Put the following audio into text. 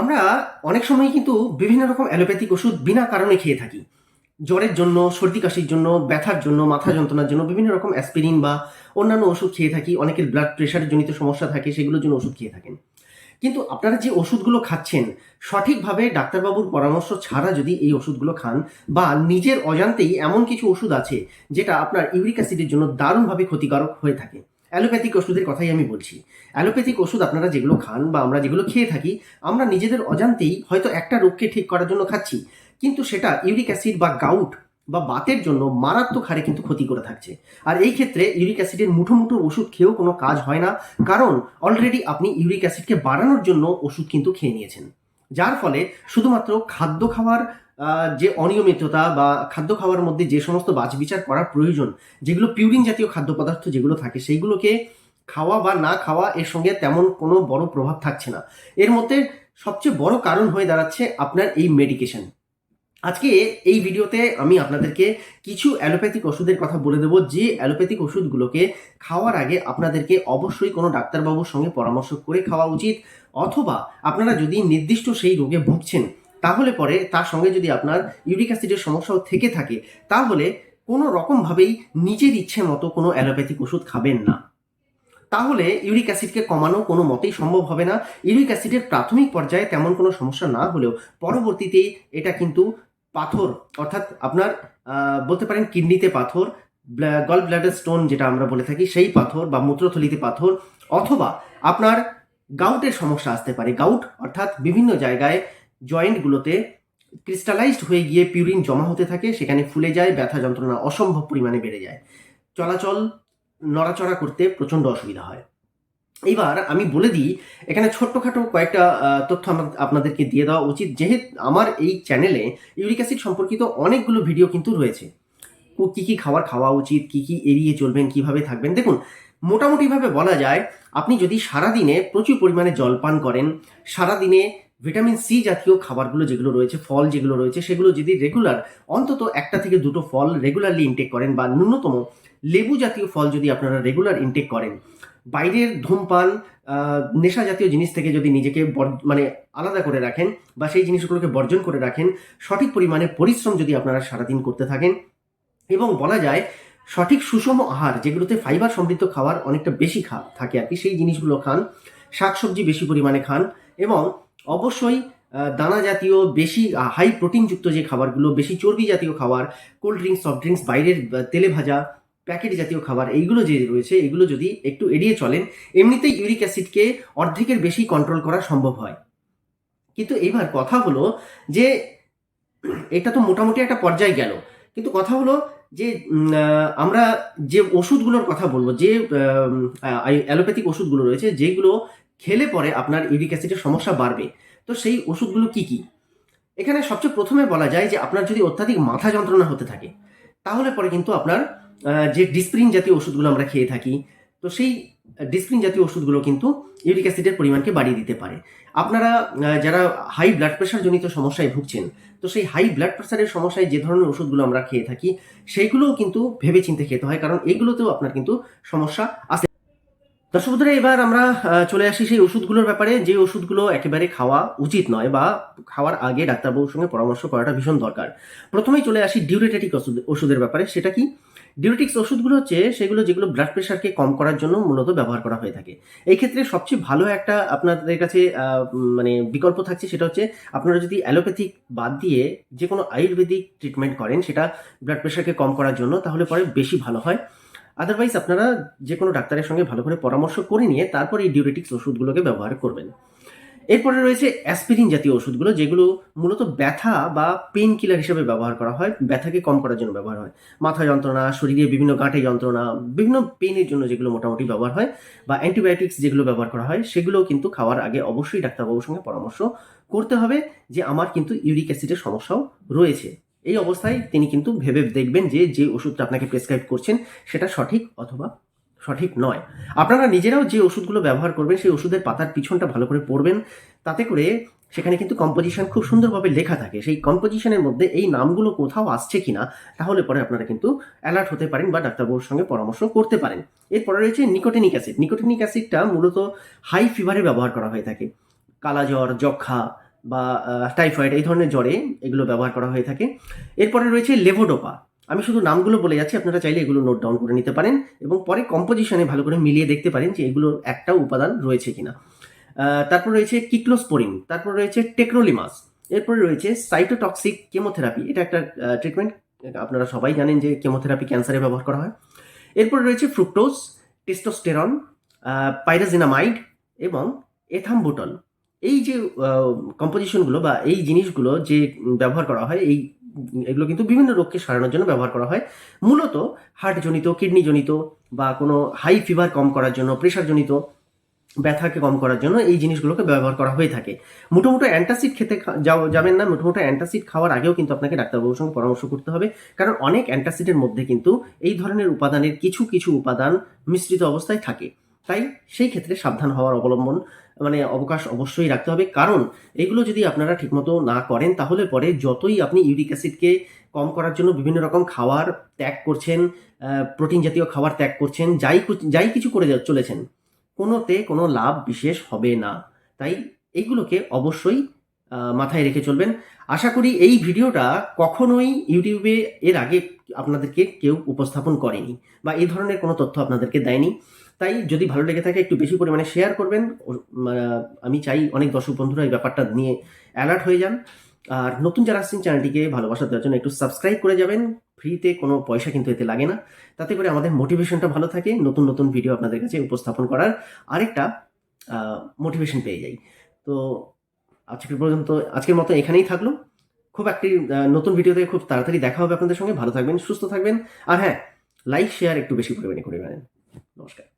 আমরা অনেক সময় কিন্তু বিভিন্ন রকম অ্যালোপ্যাথিক ওষুধ বিনা কারণে খেয়ে থাকি। জ্বরের জন্য, সর্দি কাশির জন্য, ব্যথার জন্য, মাথা যন্ত্রণার জন্য বিভিন্ন রকম অ্যাসপিরিন বা অন্যান্য ওষুধ খেয়ে থাকি। অনেকের ব্লাড প্রেশারের জনিত সমস্যা থাকে, সেগুলোর জন্য ওষুধ খেয়ে থাকেন। কিন্তু আপনারা যে ওষুধগুলো খাচ্ছেন, সঠিকভাবে ডাক্তারবাবুর পরামর্শ ছাড়া যদি এই ওষুধগুলো খান বা নিজের অজান্তেই এমন কিছু ওষুধ আছে, যেটা আপনার ইউরিক অ্যাসিডের জন্য দারুণভাবে ক্ষতিকারক হয়ে থাকে। অ্যালোপ্যাথিক ওষুধের কথাই আমি বলছি। অ্যালোপ্যাথিক ওষুধ আপনারা যেগুলো খান বা আমরা যেগুলো খেয়ে থাকি, আমরা নিজেদের অজান্তেই হয়তো একটা রোগকে ঠিক করার জন্য খাচ্ছি। কিন্তু সেটা ইউরিক অ্যাসিড বা গাউট বা বাতের জন্য মারাত্মক হারে কিন্তু ক্ষতি করে থাকছে। আর এই ক্ষেত্রে ইউরিক অ্যাসিডের মুঠো মুঠো ওষুধ খেয়েও কোনো কাজ হয় না। কারণ অলরেডি আপনি ইউরিক অ্যাসিডকে বাড়ানোর জন্য ওষুধ কিন্তু খেয়ে নিয়েছেন। যার ফলে শুধুমাত্র খাদ্য খাওয়ার যে অনিয়মিততা বা খাদ্য খাওয়ার মধ্যে যে সমস্ত বাছবিচার করার প্রয়োজন, যেগুলো পিউরিন জাতীয় খাদ্য পদার্থ যেগুলো থাকে, সেইগুলোকে খাওয়া বা না খাওয়া এর সঙ্গে তেমন কোনো বড় প্রভাব থাকছে না। এর মধ্যে সবচেয়ে বড় কারণ হয়ে দাঁড়াচ্ছে আপনার এই মেডিকেশন আজকে এই ভিডিওতে আমি আপনাদেরকে কিছু অ্যালোপ্যাথিক ওষুধের কথা বলে দেবো, যে অ্যালোপ্যাথিক ওষুধগুলোকে খাওয়ার আগে আপনাদেরকে অবশ্যই কোনো ডাক্তারবাবুর সঙ্গে পরামর্শ করে খাওয়া উচিত, অথবা আপনারা যদি নির্দিষ্ট সেই রোগে ভুগছেন তাহলে পরে তার সঙ্গে যদি আপনার ইউরিক অ্যাসিডের সমস্যাও থেকে থাকে, তাহলে কোনো রকমভাবেই নিজের ইচ্ছে মতো কোনো অ্যালোপ্যাথিক ওষুধ খাবেন না। তাহলে ইউরিক অ্যাসিডকে কমানো কোনো মতেই সম্ভব হবে না। ইউরিক অ্যাসিডের প্রাথমিক পর্যায়ে তেমন কোনো সমস্যা না হলেও পরবর্তীতে এটা কিন্তু পাথর, অর্থাৎ আপনার বলতে পারেন কিডনিতে পাথর গল ব্লাডার স্টোন যেটা আমরা বলে থাকি, সেই পাথর বা মূত্রথলিতে পাথর, অথবা আপনার গাউটের সমস্যা আসতে পারে। গাউট অর্থাৎ বিভিন্ন জায়গায় জয়েন্টগুলোতে ক্রিস্টালাইজড হয়ে গিয়ে পিউরিন জমা হতে থাকে, সেখানে ফুলে যায়, ব্যথা যন্ত্রণা অসম্ভব পরিমাণে বেড়ে যায়। চলাচল, নড়াচড়া করতে প্রচণ্ড অসুবিধা হয়। এইবার আমি বলে দিই, এখানে ছোট্টখাটো কয়েকটা তথ্য আপনাদেরকে দিয়ে দেওয়া উচিত। যেহেতু আমার এই চ্যানেলে ইউরিক অ্যাসিড সম্পর্কিত অনেকগুলো ভিডিও কিন্তু রয়েছে। কী কী খাবার খাওয়া উচিত, কী কী এড়িয়ে চলবেন, কীভাবে থাকবেন? দেখুন, মোটামুটিভাবে বলা যায়, আপনি যদি সারাদিনে প্রচুর পরিমাণে জল পান করেন, সারাদিনে ভিটামিন সি জাতীয় খাবারগুলো যেগুলো রয়েছে, ফল যেগুলো রয়েছে, সেগুলো যদি রেগুলার অন্তত একটা থেকে দুটো ফল রেগুলারলি ইনটেক করেন বা ন্যূনতম লেবু জাতীয় ফল যদি আপনারা রেগুলার ইনটেক করেন। বাইরের ধূমপান নেশা জাতীয় জিনিস থেকে যদি নিজেকে মানে আলাদা করে রাখেন বা সেই জিনিসগুলোকে বর্জন করে রাখেন, সঠিক পরিমাণে পরিশ্রম যদি আপনারা সারাদিন করতে থাকেন এবং বলা যায় সঠিক সুষম আহার, যেগুলোতে ফাইবার সমৃদ্ধ খাবার অনেকটা বেশি খা, থাকে আর কি, সেই জিনিসগুলো খান, শাকসবজি বেশি পরিমাণে খান এবং অবশ্যই দানা জাতীয় বেশি হাই প্রোটিনযুক্ত যে খাবারগুলো, বেশি চর্বি জাতীয় খাবার কোল্ড ড্রিঙ্কস সফট ড্রিঙ্কস বাইরের তেলে ভাজা প্যাকেট জাতীয় খাবার, এইগুলো যে রয়েছে, এগুলো যদি একটু এড়িয়ে চলেন, এমনিতেই ইউরিক অ্যাসিডকে অর্ধেকের বেশি কন্ট্রোল করা সম্ভব হয়। কিন্তু এবার কথা হলো যে, এটা তো মোটামুটি একটা পর্যায়ে গেল। কিন্তু কথা হলো যে আমরা যে ওষুধগুলোর কথা বলব, যে অ্যালোপ্যাথিক ওষুধগুলো রয়েছে, যেগুলো খেলে পরে আপনার ইউরিক অ্যাসিডের সমস্যা বাড়বে। তো সেই ওষুধগুলো কি কি? এখানে সবচেয়ে প্রথমে বলা যায় যে আপনার যদি অত্যাধিক মাথা যন্ত্রণা হতে থাকে, তাহলে পরে কিন্তু আপনার যে ডিসপ্রিন জাতীয় ওষুধগুলো আমরা খেয়ে থাকি, তো সেই ডিসপ্রিন জাতীয় ওষুধগুলো কিন্তু ইউরিক অ্যাসিডের পরিমাণকে বাড়িয়ে দিতে পারে। আপনারা যারা হাই ব্লাড প্রেশার জনিত সমস্যায় ভুগছেন, তো সেই হাই ব্লাড প্রেশারের সমস্যায় যে ধরনের ওষুধগুলো আমরা খেয়ে থাকি, সেইগুলোও কিন্তু ভেবে চিন্তে খেতে হয়, কারণ এগুলোতেও আপনার কিন্তু সমস্যা আসে। দর্শক বন্ধুরা, এবার আমরা চলে আসি সেই ওষুধগুলোর ব্যাপারে। যে ওষুধগুলো একেবারে খাওয়া উচিত নয় বা খাওয়ার আগে ডাক্তারবাবুর সঙ্গে পরামর্শ করাটা ভীষণ দরকার। প্রথমেই চলে আসি ডিউরেটেটিক ওষুধ ওষুধের ব্যাপারে। সেটা কি? ডিউরেটিক্স ওষুধগুলো হচ্ছে সেগুলো যেগুলো ব্লাড প্রেশারকে কম করার জন্য মূলত ব্যবহার করা হয়ে থাকে। এই ক্ষেত্রে সবচেয়ে ভালো একটা আপনাদের কাছে মানে বিকল্প থাকছে সেটা হচ্ছে আপনারা যদি অ্যালোপ্যাথিক বাদ দিয়ে যে কোনো আয়ুর্বেদিক ট্রিটমেন্ট করেন সেটা ব্লাড প্রেশারকে কম করার জন্য তাহলে পরে বেশি ভালো হয়। আদারওয়াইজ আপনারা যে কোনো ডাক্তারের সঙ্গে ভালো করে পরামর্শ করে নিয়ে তারপর এই ডিউরেটিক্স ওষুধগুলোকে ব্যবহার করবেন। এরপরে রয়েছে অ্যাসপিরিন জাতীয় ওষুধগুলো, যেগুলো মূলত ব্যথা বা পেইন কিলার হিসেবে ব্যবহার করা হয়, ব্যথাকে কম করার জন্য ব্যবহার হয়। মাথা যন্ত্রণা, শরীরে বিভিন্ন গাঁটে যন্ত্রণা, বিভিন্ন পেইনের জন্য যেগুলো মোটামুটি ব্যবহার হয় বা অ্যান্টিবায়োটিক্স যেগুলো ব্যবহার করা হয়, সেগুলোও কিন্তু খাওয়ার আগে অবশ্যই ডাক্তারবাবুর সঙ্গে পরামর্শ করতে হবে যে আমার কিন্তু ইউরিক অ্যাসিডের সমস্যাও রয়েছে। এই অবস্থায় তিনি কিন্তু ভেবে দেখবেন যে যে ওষুধটা আপনাকে প্রেসক্রাইব করছেন সেটা সঠিক অথবা সঠিক নয়। আপনারা নিজেরাও যে ওষুধগুলো ব্যবহার করবেন, সেই ওষুধের পাতার পিছনটা ভালো করে পড়বেন। তাতে করে সেখানে কিন্তু কম্পোজিশন খুব সুন্দরভাবে লেখা থাকে। সেই কম্পোজিশনের মধ্যে এই নামগুলো কোথাও আসছে কিনা, তাহলে পরে আপনারা কিন্তু অ্যালার্ট হতে পারেন বা ডাক্তারবাবুর সঙ্গে পরামর্শ করতে পারেন। এরপরে রয়েছে নিকোটিনিক অ্যাসিড নিকোটিনিক অ্যাসিডটা মূলত হাই ফিভারে ব্যবহার করা হয়ে থাকে। কালাজ্বর, যক্ষা বা টাইফয়েড এই ধরনের জ্বরে এগুলো ব্যবহার করা হয়ে থাকে। এরপরে রয়েছে লেভোডোপা আমি শুধু নামগুলো বলে যাচ্ছি, আপনারা চাইলে এগুলো নোট ডাউন করে নিতে পারেন এবং পরে কম্পোজিশনে ভালো করে মিলিয়ে দেখতে পারেন যে এগুলোর একটাও উপাদান রয়েছে কিনা। তারপর রয়েছে কিক্লোস্পোরিন তারপর রয়েছে টেক্রোলিমাস এরপরে রয়েছে সাইটোটক্সিক কেমোথেরাপি এটা একটা ট্রিটমেন্ট আপনারা সবাই জানেন যে কেমোথেরাপি ক্যান্সারে ব্যবহার করা হয়। এরপরে রয়েছে ফ্রুক্টোজ টেস্টোস্টেরন পাইরাজিনামাইড এবং এথাম্বুটল এই যে কম্পোজিশনগুলো বা এই জিনিসগুলো যে ব্যবহার করা হয়, এই এগুলো কিন্তু বিভিন্ন রোগকে সারানোর জন্য ব্যবহার করা হয়। মূলত হার্টজনিত কিডনিজনিত বা কোনো হাই ফিভার কম করার জন্য প্রেশারজনিত ব্যথাকে কম করার জন্য এই জিনিসগুলোকে ব্যবহার করা হয়ে থাকে। মোটামুটি অ্যান্টাসিড খেতে যাবেন না, মোটামুটি অ্যান্টাসিড খাওয়ার আগেও কিন্তু আপনাকে ডাক্তারবাবুর সঙ্গে পরামর্শ করতে হবে। কারণ অনেক অ্যান্টাসিডের মধ্যে কিন্তু এই ধরনের উপাদানের কিছু কিছু উপাদান মিশ্রিত অবস্থায় থাকে। তাই সেই ক্ষেত্রে সাবধান হওয়ার অবলম্বন মানে অবকাশ অবশ্যই রাখতে হবে। কারণ এগুলো যদি আপনারা ঠিকমতো না করেন, তাহলে পরে যতই আপনি ইউরিক অ্যাসিডকে কম করার জন্য বিভিন্ন রকম খাবার ত্যাগ করছেন প্রোটিন জাতীয় খাবার ত্যাগ করছেন, যাই যাই কিছু করে চলেছেন, কোনোতে কোনো লাভ বিশেষ হবে না। তাই এইগুলোকে অবশ্যই মাথায় রেখে চলবেন। আশা করি এই ভিডিওটা কখনোই ইউটিউবে এর আগে আপনাদেরকে কেউ উপস্থাপন করেনি বা এই ধরনের কোনো তথ্য আপনাদেরকে দেয়নি। তাই যদি ভালো লেগে থাকে, একটু বেশি পরিমাণে শেয়ার করবেন। আমি চাই অনেক দর্শক বন্ধুরা এই ব্যাপারটা নিয়ে অ্যালার্ট হয়ে যান। আর নতুন যারা আসছেন চ্যানেলটিকে ভালোবাসা দেওয়ার জন্য একটু সাবস্ক্রাইব করে যাবেন। ফ্রিতে কোনো পয়সা কিন্তু এতে লাগে না। তাতে করে আমাদের মোটিভেশনটা ভালো থাকে, নতুন নতুন ভিডিও আপনাদের কাছে উপস্থাপন করার আরেকটা মোটিভেশন পেয়ে যাই। তো আজকে পর্যন্ত আজকের মতো এখানেই থাকল। খুব একটি নতুন ভিডিওতে খুব তাড়াতাড়ি দেখা হবে আপনাদের সঙ্গে। ভালো থাকবেন, সুস্থ থাকবেন। আর হ্যাঁ লাইক শেয়ার একটু বেশি পরিমাণে করে নেবেন। নমস্কার।